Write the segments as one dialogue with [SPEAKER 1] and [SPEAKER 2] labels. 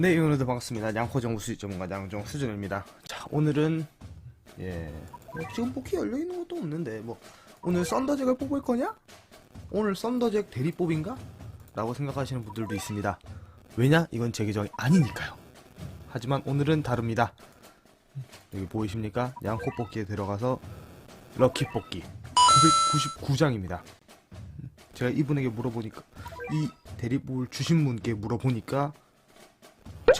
[SPEAKER 1] 네, 오늘도 반갑습니다. 수집 전문가 양정 수준입니다. 자, 오늘은 예, 뭐 지금 뽑기 열려 있는 것도 없는데 뭐 오늘 썬더잭을 뽑을 거냐? 오늘 썬더잭 대리 뽑인가? 라고 생각하시는 분들도 있습니다. 왜냐? 이건 제 계정이 아니니까요. 하지만 오늘은 다릅니다. 여기 보이십니까? 양코 뽑기에 들어가서 럭키 뽑기 999장입니다. 제가 이분에게 물어보니까 이 대리뽑을 주신 분께 물어보니까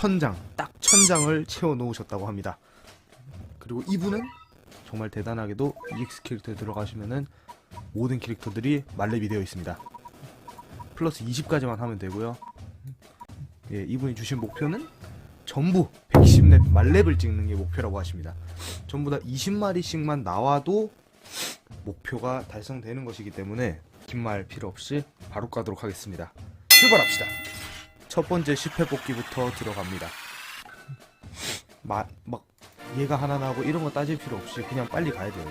[SPEAKER 1] 천장, 딱 천장을 채워 놓으셨다고 합니다. 그리고 이분은 정말 대단하게도 EX 캐릭터에 들어가시면은 모든 캐릭터들이 말렙이 되어 있습니다. 플러스 20까지만 하면 되고요. 예, 이분이 주신 목표는 전부 110렙 말렙을 찍는 게 목표라고 하십니다. 전부 다 20마리씩만 나와도 목표가 달성되는 것이기 때문에 긴 말 필요 없이 바로 가도록 하겠습니다. 출발합시다. 첫 번째 10회 뽑기부터 들어갑니다. 마, 막 얘가 하나 나오고 이런 거 따질 필요 없이 그냥 빨리 가야 돼요.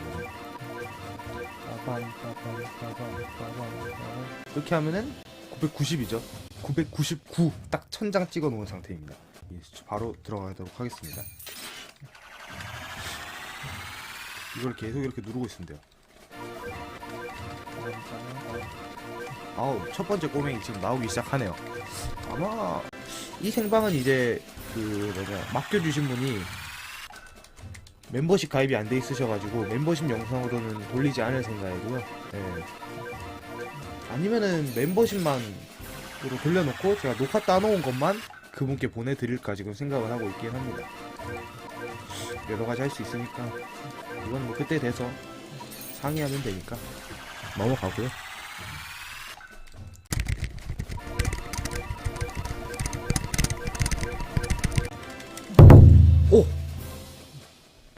[SPEAKER 1] 이렇게 하면은 990이죠. 999 딱 천장 찍어 놓은 상태입니다. 예, 바로 들어가도록 하겠습니다. 이걸 계속 이렇게 누르고 있으면 돼요. 아우 첫 번째 꼬맹이 지금 나오기 시작하네요. 아마 이 생방은 이제 그 뭐냐 맡겨주신 분이 멤버십 가입이 안 돼 있으셔가지고 멤버십 영상으로는 돌리지 않을 생각이고요. 예. 아니면은 멤버십만으로 돌려놓고 제가 녹화 따놓은 것만 그분께 보내드릴까 지금 생각을 하고 있긴 합니다. 여러 가지 할 수 있으니까 이건 뭐 그때 돼서 상의하면 되니까 넘어가고요.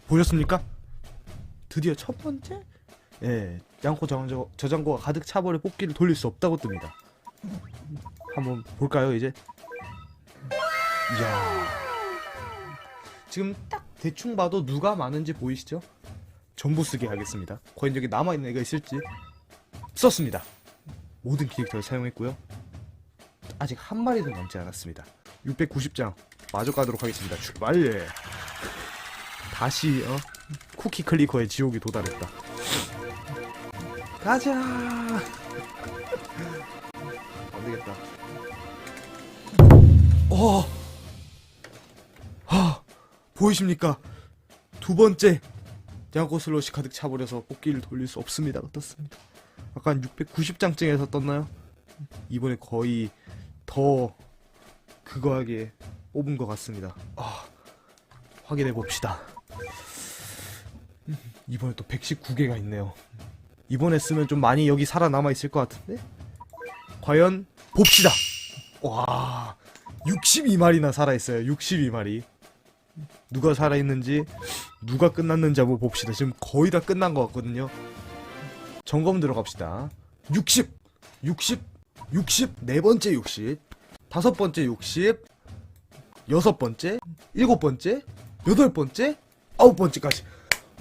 [SPEAKER 1] 보셨습니까? 드디어 첫 번째? 예, 양코 저장고, 저장고가 가득 차버려 뽑기를 돌릴 수 없다고 뜹니다. 한번 볼까요, 이제? 이야. 지금 딱 대충 봐도 누가 많은지 보이시죠? 전부 쓰게 하겠습니다. 과연 여기 남아있는 애가 있을지 썼습니다. 모든 캐릭터를 사용했고요. 아직 한 마리도 남지 않았습니다. 690장 마저 가도록 하겠습니다. 출발! 다시 어? 쿠키 클리커의 지옥이 도달했다. 가자! 안 되겠다. 어! 아, 보이십니까? 두 번째 야고 슬롯이 가득 차버려서 뽑기를 돌릴 수 없습니다. 어떻습니다? 아까 690장쯤에서 떴나요? 이번에 거의 더 그거하게 뽑은 것 같습니다. 아, 확인해 봅시다. 음, 이번에 또 119개가 있네요. 이번에 쓰면 좀 많이 여기 살아남아 있을 것 같은데? 과연 봅시다. 와, 62마리나 살아 있어요. 62마리. 누가 살아 있는지, 누가 끝났는지 한번 봅시다. 지금 거의 다 끝난 것 같거든요. 점검 들어갑시다. 60, 60, 60, 네 번째 60, 다섯 번째 60, 여섯 번째, 일곱 번째, 여덟 번째, 아홉 번째까지.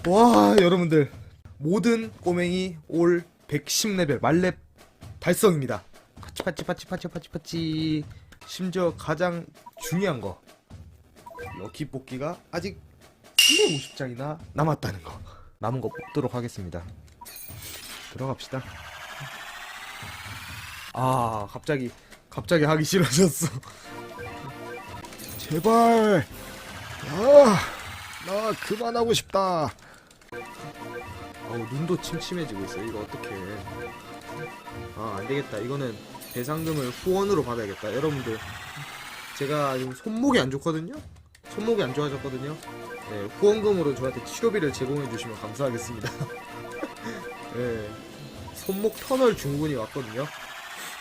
[SPEAKER 1] 와, 여러분들. 모든 꼬맹이 올 110레벨 말렙 달성입니다. 파치 파치 파치 파치 파치 파치. 심지어 가장 중요한 거. 럭키 뽑기가 아직 350장이나 남았다는 거. 남은 거 뽑도록 하겠습니다. 들어갑시다. 아, 갑자기 갑자기 하기 싫어졌어. 제발. 아, 나 그만하고 싶다. 어우, 눈도 침침해지고 있어. 이거 어떡해. 아, 안 되겠다. 이거는 대상금을 후원으로 받아야겠다. 여러분들. 제가 지금 손목이 안 좋거든요? 손목이 안 좋아졌거든요? 네, 후원금으로 저한테 치료비를 제공해 주시면 감사하겠습니다. 네, 손목 터널 증후군이 왔거든요?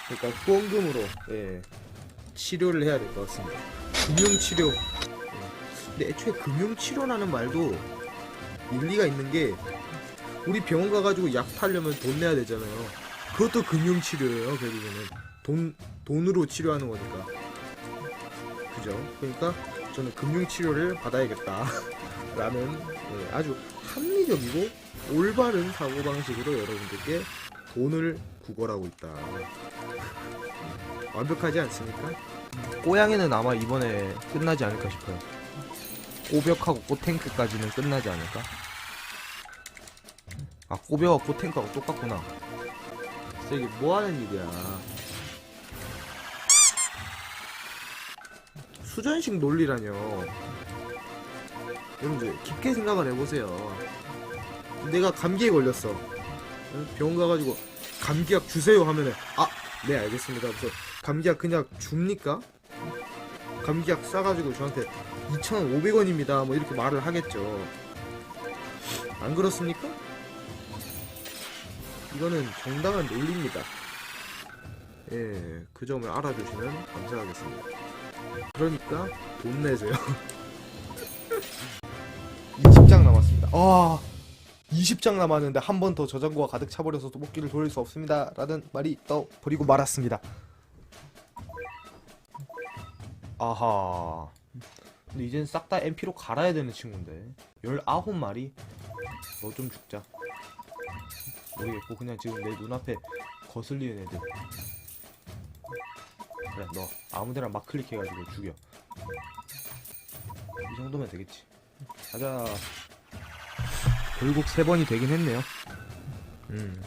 [SPEAKER 1] 그러니까 후원금으로, 예, 치료를 해야 될 것 같습니다. 금융 치료. 예. 근데 애초에 금융치료라는 말도 일리가 있는 게 우리 병원 가가지고 약 팔려면 돈 내야 되잖아요. 그것도 금융치료예요, 결국에는. 돈, 돈으로 치료하는 거니까. 그죠? 그러니까 저는 금융치료를 받아야겠다. 라는 예, 아주 합리적이고 올바른 사고방식으로 여러분들께 돈을 구걸하고 있다. 완벽하지 않습니까? 꼬양이는 아마 이번에 끝나지 않을까 싶어요. 꼬벽하고 꼬탱크까지는 끝나지 않을까? 아 꼬벽하고 꼬탱크하고 똑같구나. 진짜 이게 뭐 하는 일이야? 수전식 논리라뇨. 여러분들 깊게 생각을 해보세요. 내가 감기에 걸렸어. 응? 병원 가가지고 감기약 주세요 하면은 아 네 알겠습니다. 감기약 그냥 줍니까? 감기약 싸가지고 저한테 2,500원입니다. 뭐 이렇게 말을 하겠죠. 안 그렇습니까? 이거는 정당한 논리입니다. 예, 그 점을 알아주시면 감사하겠습니다. 그러니까 돈 내세요. 20장 남았습니다. 아, 20장 남았는데 한 번 더 저장고가 가득 차버려서 또목기를 돌릴 수 없습니다. 라는 말이 떠버리고 말았습니다. 아하. 근데 이젠 싹 다 MP로 갈아야 되는 친구인데. 19마리? 너 좀 죽자. 모르겠고 그냥 지금 내 눈앞에 거슬리는 애들. 그래 너 아무데나 막 클릭해가지고 죽여. 이 정도면 되겠지. 가자. 결국 세 번이 되긴 했네요. 음.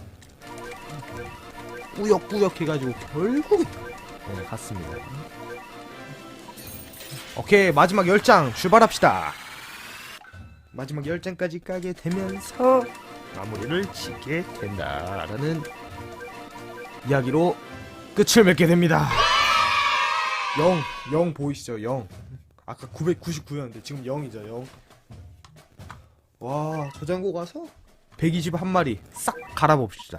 [SPEAKER 1] 꾸역꾸역 해가지고 결국 네, 갔습니다 오케이 마지막 10장 출발합시다. 마지막 10장까지 까게 되면서 마무리를 짓게 된다라는 이야기로 끝을 맺게 됩니다. 0, 0 보이시죠? 0 아까 999였는데 지금 0이죠 0와 저장고 가서 121마리 싹 갈아봅시다.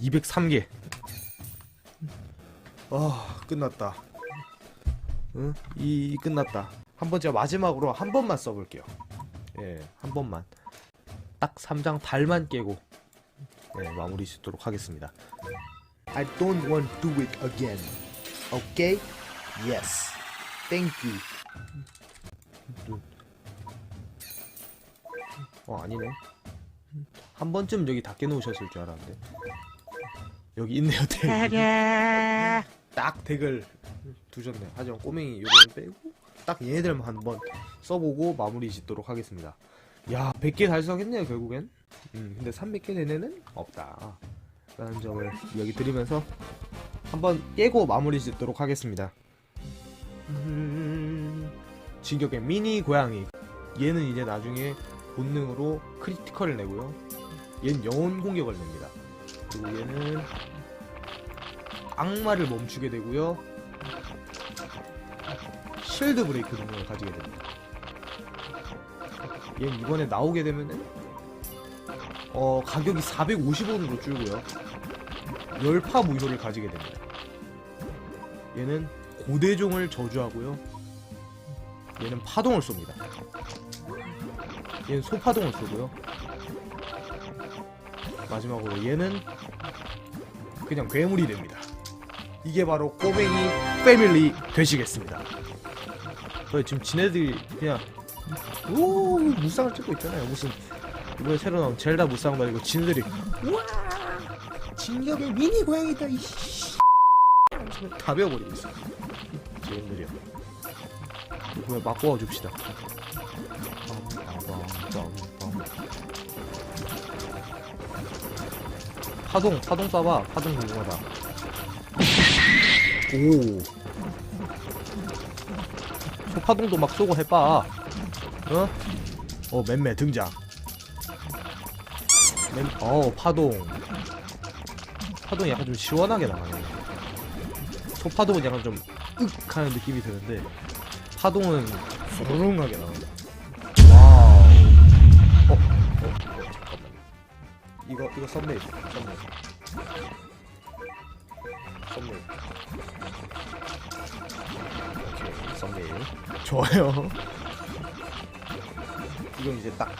[SPEAKER 1] 203개. 아 끝났다 응? 이, 이 끝났다. 한 번 제가 마지막으로 한 번만 써볼게요. 예, 한 번만. 딱 3장 달만 깨고 예, 마무리 짓도록 하겠습니다. I don't want to do it again. Okay? Yes. Thank you. 어 아니네. 한 번쯤 여기 다 깨놓으셨을 줄 알았는데 여기 있네요 덱. 딱 덱을 두셨네요. 하지만 꼬맹이 요거는 빼고 딱 얘네들만 한번 써보고 마무리 짓도록 하겠습니다. 야 100개 달성했네요 결국엔. 음 근데 300개 내내는 없다. 라는 점을 여기 드리면서 한번 깨고 마무리 짓도록 하겠습니다. 음, 진격의 미니 고양이. 얘는 이제 나중에 본능으로 크리티컬을 내고요. 얘는 영혼 공격을 냅니다. 그리고 얘는 악마를 멈추게 되고요. 실드 브레이크 능력을 가지게 됩니다. 얘 이번에 나오게 되면은 어 가격이 450원으로 줄고요. 열파 무효를 가지게 됩니다. 얘는 고대종을 저주하고요. 얘는 파동을 쏩니다. 얘는 소파동을 쏘고요. 마지막으로 얘는 그냥 괴물이 됩니다. 이게 바로 꼬맹이 패밀리 되시겠습니다. 저 지금 지네들이 그냥 오 무쌍을 찍고 있잖아요. 무슨 이번에 새로 나온 젤다 무쌍도 아니고 지네들이 우와 진격의 미니 고양이다 이씨 다 배워버리고 있어. 지네들이요. 그냥 바꿔 줍시다. 파동 파동 쏴봐 파동 궁금하다. 오. 소파동도 막 쏘고 해봐. 어? 어, 맴매 등장. 맴, 어, 파동. 파동이 약간 좀 시원하게 나가네. 소파동은 약간 좀, 윽! 하는 느낌이 드는데, 파동은 소롱하게 나온다. 와우. 어, 어, 어, 잠깐만. 이거, 이거 썸네일, 썸네일. 좋아요. 이건 이제 딱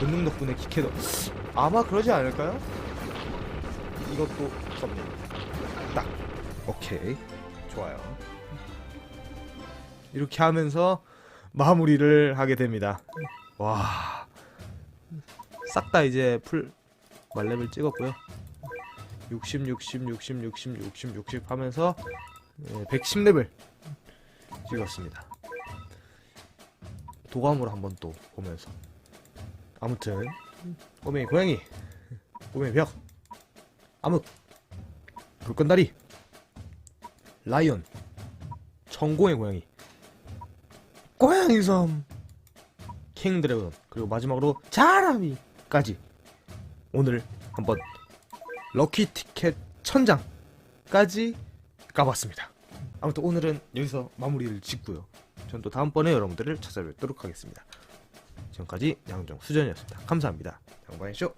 [SPEAKER 1] 본능 덕분에 기캐도 아마 그러지 않을까요? 이것도 썸네일. 딱. 오케이. 좋아요. 이렇게 하면서 마무리를 하게 됩니다. 와. 싹 다 이제 풀 말렙을 찍었고요. 60 60 60 60 60 60 하면서 예, 110레벨 찍었습니다. 도감으로 한번 또 보면서 아무튼 꼬맹이 고양이 꼬맹이 벽 암흑 불건다리 라이언 천공의 고양이 고양이 섬 킹 드래곤 그리고 마지막으로 자라미까지 오늘 한번 럭키 티켓 천장까지 가봤습니다. 아무튼 오늘은 여기서 마무리를 짓고요. 전 또 다음번에 여러분들을 찾아뵙도록 하겠습니다. 지금까지 양정 수전이었습니다. 감사합니다. 양반의 쇼.